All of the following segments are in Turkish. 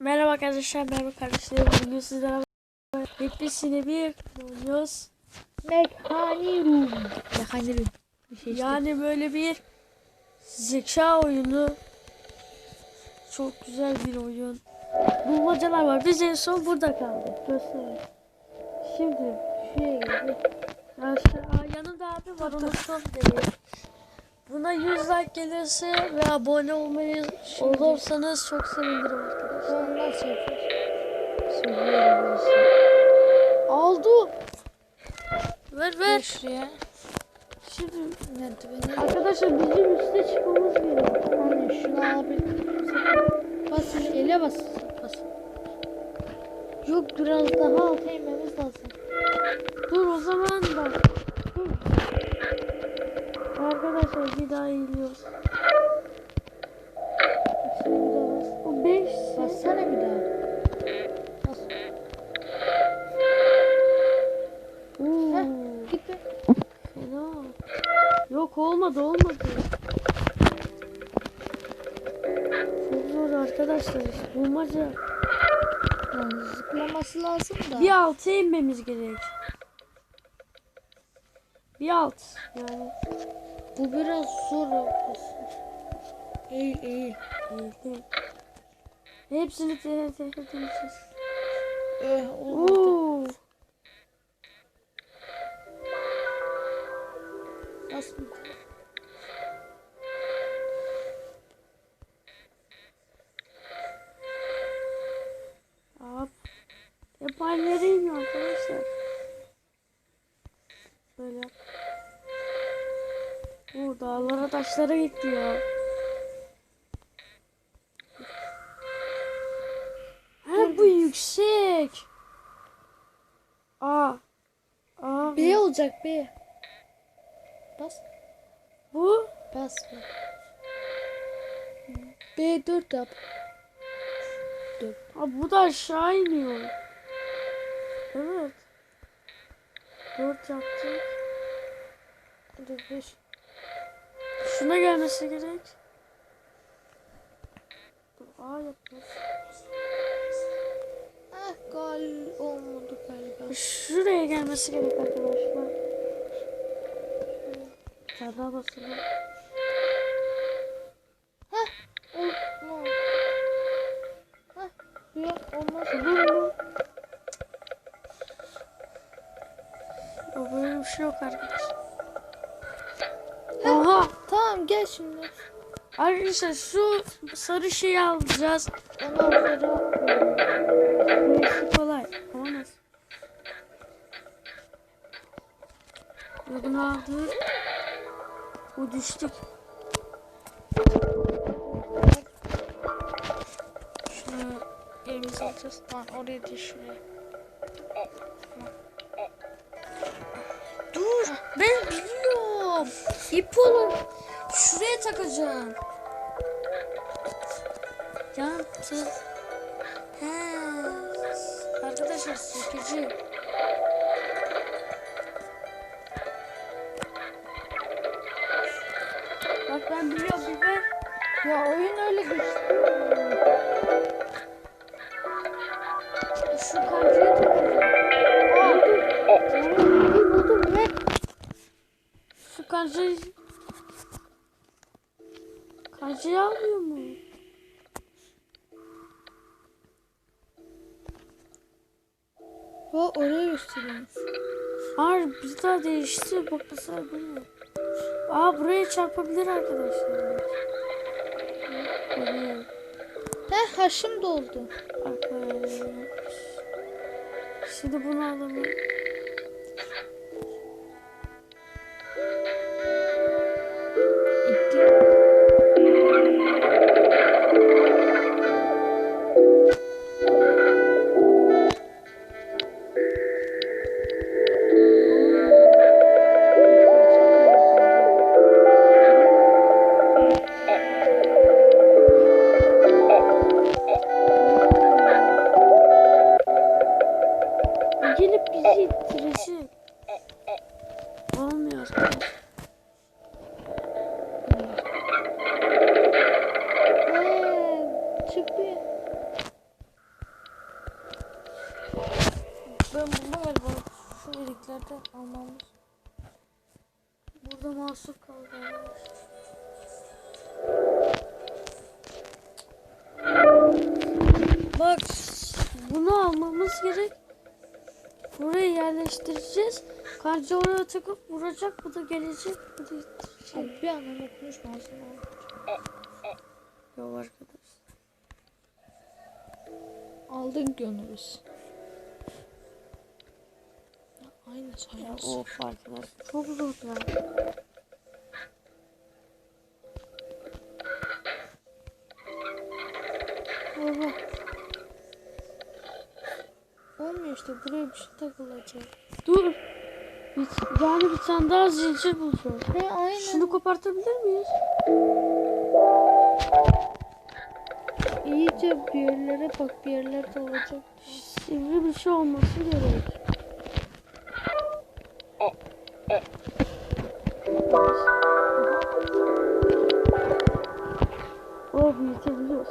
Merhaba arkadaşlar, merhaba kardeşlerim. Bugün beraber hepsini bir oynuyoruz. Mekani Room. Mekani Room. Bir şey işte. Yani böyle bir zeka oyunu. Çok güzel bir oyun. Bulmacalar var. Biz en son burada kaldık. Göstereyim. Şimdi şuraya geldik. Aşağı, Aa, yanımda abi var unuttum dedi. Buna 100 like gelirse ve abone olmayı olursanız çok sevinirim arkadaşlar. Onu nasıl yapıyoruz? Söylüyorum. Aldı. Ver Ver şuraya. Şimdi Merdiveni. arkadaşlar bizim üste çıkmamız gerekiyor. Hani şunu alabilir Bas ele bas. Bas. Yok biraz daha alta inmemiz lazım. Dur o zaman bak. Dur. Arkadaşlar bir daha bas. O 5 Bassana bir daha. Bas. Oo, Heh, gitti. fena. Yok olmadı olmadı. Çok zor arkadaşlar. Bulmaca. Yani zıplaması lazım da. Bir alta inmemiz gerek. Bir alt. Yani Bu biraz zor arkadaşlar. Eğil eğil. eğildim. Hepsini tehdit edeceğiz. Eh, olmadı. Bas. Hop. Hep aynı yere iniyor arkadaşlar. Böyle. Oo, dağlara taşlara gitti ya. Yüksek. Aa. Aa. B olacak B. Bas. Bu. Bas. B4 yap. Aa, bu da aşağı iniyor. Evet. Dört yaptık. Hadi 5. Şuna gelmesi gerek. A yapacağız. Ah gal olmadı galiba. Şuraya gelmesi gerek arkadaşlar. Bir tane daha basalım. Heh. Yok olmaz. Olur mu? O böyle bir şey yok arkadaşlar. Oha! Tamam gel şimdi. Arkadaşlar şu sarı şeyi alacağız. Bu işi kolay. Ve bunu aldık. Bu düştük. Şunu elimize alacağız. Lan oraya şuraya. Dur ben biliyorum. İp olur. Şuraya takacağım. Yaptı. He. Arkadaşlar sökücü. Bak ben biliyorum bir ver. Ya oyun öyle geçti. Şu kancaya takacağım. Buldum buldum ver. Şu kancayı... Kancayı almıyor mu? O oraya gösteriyor. Hayır bir daha değişti. Bak mesela bunu. Aa buraya çarpabilir arkadaşlar. Buraya. Heh haşım doldu. Arkadaşlar. Şimdi bunu alalım. Teklerde almamız. Burada mahsur kaldı. Bak bunu almamız gerek. Buraya yerleştireceğiz. Kanca oraya takıp vuracak. Bu da gelecek. Bu da. Abi bir anlam okumuş mu aslında? Yok arkadaş. Aldık ki Ya Aynı Ya sayımız. of arkadaş. Çok zor ya. Baba. Olmuyor işte buraya bir şey takılacak. Dur. Bir, yani bir tane daha zincir bulacağız. He aynen. Şunu kopartabilir miyiz? İyice bir yerlere bak bir yerlerde olacak. Sivri bir şey olması gerek. O büyütebiliyoruz.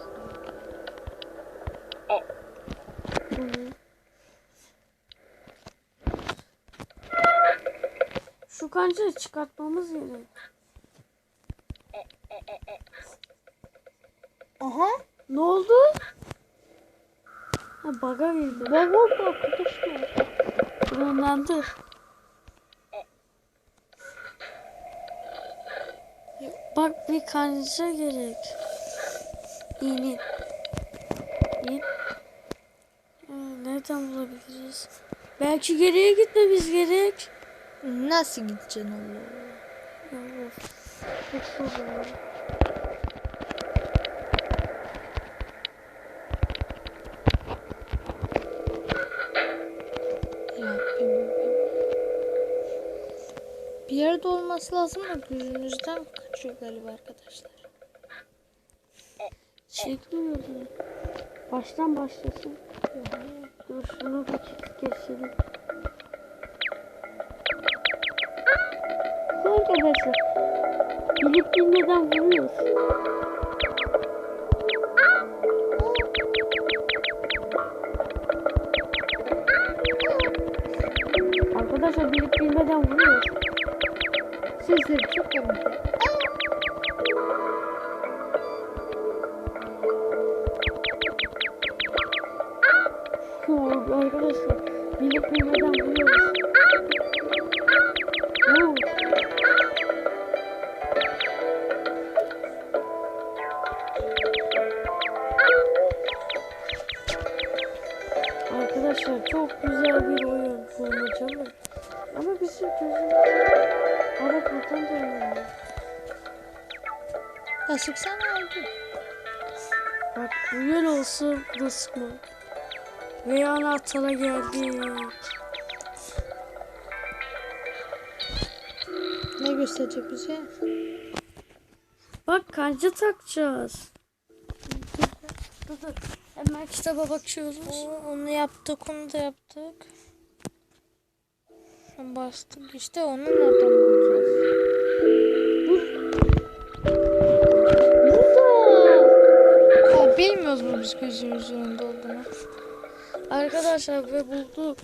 Bunu. Şu kancayı çıkartmamız gerek. Aha. Ne oldu? Ha baga girdi. Bak bak arkadaşlar. Bundandır. Bak bir kanca gerek. İğne. İğne. Ha, nereden bulabiliriz? Belki geriye gitmemiz gerek. Nasıl gideceksin Allah? Bilmiyorum. Bir yerde olması lazım da gözümüzden kaçıyor galiba arkadaşlar. Çekmiyordu. Baştan başlasın. Dur şunu bir geçelim. Arkadaşlar. Bilip bilmeden vuruyoruz. Arkadaşlar bilip bilmeden vuruyoruz. Sesleri çok komik. Oo. Arkadaşlar çok güzel bir oyun bulmaca mı? Ama bizim gözümüz Ara buradan da oynanıyor. Ya sıksana oldu. Bak yol olsun bu sıkma. Ve anahtara geldik. Ne gösterecek bize? Bak kanca takacağız. Dur dur. Hemen kitaba bakıyoruz. Oo, onu yaptık, onu da yaptık. Bastık işte onu nereden bulacağız? Burada. Ya bilmiyoruz mu biz olduğunu? Arkadaşlar ve bulduk.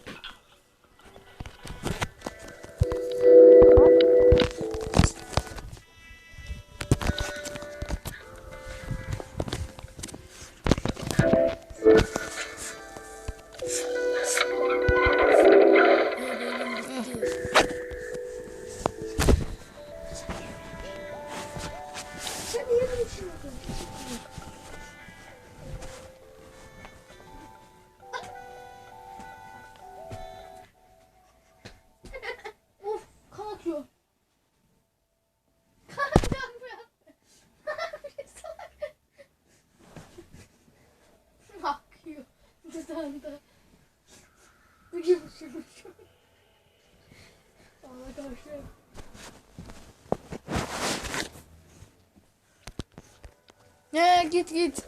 Ya git git.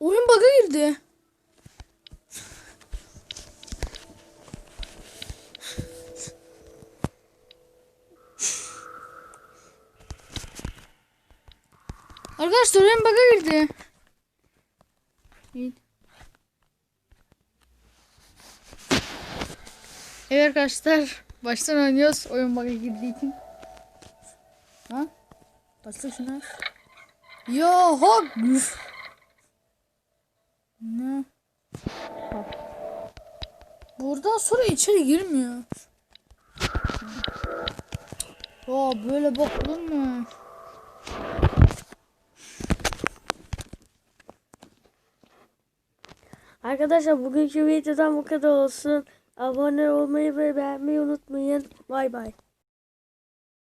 Oyun bug'a girdi. Arkadaşlar oyun bug'a girdi. Git. Evet arkadaşlar baştan oynuyoruz. Oyun bug'a girdiği için. Ha? Bastı şuna. Yo hop. Ne? Bak. Buradan sonra içeri girmiyor. Oo böyle bok olur mu? Arkadaşlar bugünkü videodan bu kadar olsun. Abone olmayı ve beğenmeyi unutmayın. Bay bay.